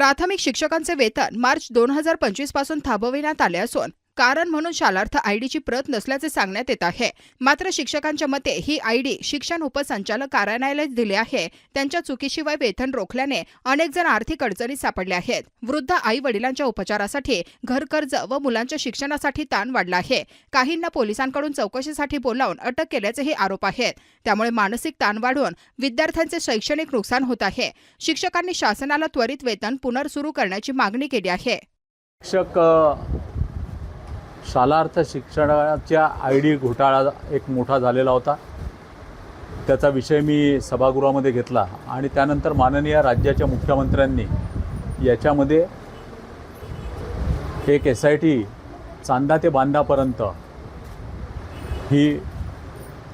प्राथमिक शिक्षकांचे वेतन मार्च दोन हजार पंचवीसपासून थांबविण्यात आले असून कारण म्हणून शालार्थ आयडीची प्रत नसल्याचे सांगण्यात येत आहे. मात्र शिक्षकांच्या मते ही आयडी शिक्षण उपसंचालक कार्यालयाला दिली आहे. त्यांच्या चुकीशिवाय वेतन रोखल्याने अनेक जण आर्थिक अडचणीत सापडले आहेत. वृद्ध आई वडिलांच्या उपचारासाठी घरकर्ज व मुलांच्या शिक्षणासाठी ताण वाढला आहे. काहींना पोलिसांकडून चौकशीसाठी बोलावून अटक केल्याचेही आरोप आहेत. त्यामुळे मानसिक ताण वाढून विद्यार्थ्यांचे शैक्षणिक नुकसान होत आहे. शिक्षकांनी शासनाला त्वरित वेतन पुनर्सुरू करण्याची मागणी केली आहे. शिक्षक शालार्थ शिक्षणाच्या आय डी घोटाळा एक मोठा झालेला होता. त्याचा विषय मी सभागृहामध्ये घेतला आणि त्यानंतर माननीय राज्याच्या मुख्यमंत्र्यांनी याच्यामध्ये एक एस आय टी चांदा ते बांधापर्यंत ही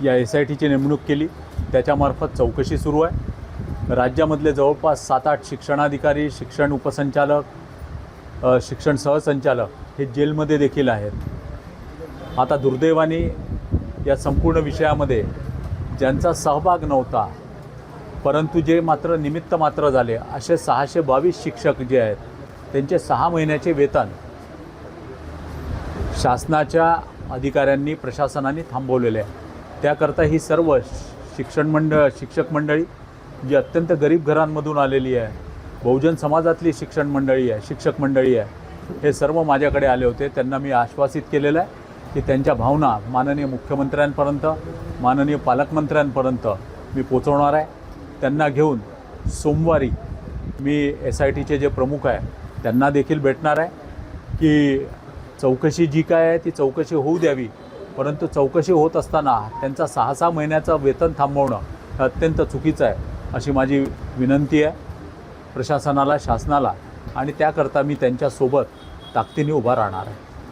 या एस आय टीची नेमणूक केली. त्याच्यामार्फत चौकशी सुरू आहे. राज्यामधले जवळपास सात आठ शिक्षणाधिकारी शिक्षण उपसंचालक शिक्षण सहसंचालक हे जेलमध्ये देखील आहेत. आता दुर्दैवाने या संपूर्ण विषयामध्ये ज्यांचा सहभाग नव्हता परंतु जे मात्र निमित्त मात्र झाले असे सहाशे बावीस शिक्षक जे आहेत त्यांचे सहा महिन्याचे वेतन शासनाच्या अधिकाऱ्यांनी प्रशासनाने थांबवलेले आहे. त्याकरता ही सर्व शिक्षण मंडळ शिक्षक मंडळी जी अत्यंत गरीब घरांमधून आलेली आहे बहुजन समाजातली शिक्षण मंडळी आहे शिक्षक मंडळी आहे हे सर्व माझ्याकडे आले होते. त्यांना मी आश्वासित केलेलं आहे की त्यांच्या भावना माननीय मुख्यमंत्र्यांपर्यंत माननीय पालकमंत्र्यांपर्यंत मी पोचवणार आहे. त्यांना घेऊन सोमवारी मी एस आय टीचे जे प्रमुख आहे त्यांना देखील भेटणार आहे की चौकशी जी काय आहे ती चौकशी होऊ द्यावी. परंतु चौकशी होत असताना त्यांचा सहा सहा महिन्याचं वेतन थांबवणं हे अत्यंत चुकीचं आहे अशी माझी विनंती आहे. प्रशासनाला शासनाला आणि त्याकरता मी त्यांच्यासोबत ताकदीने उभा राहणार आहे.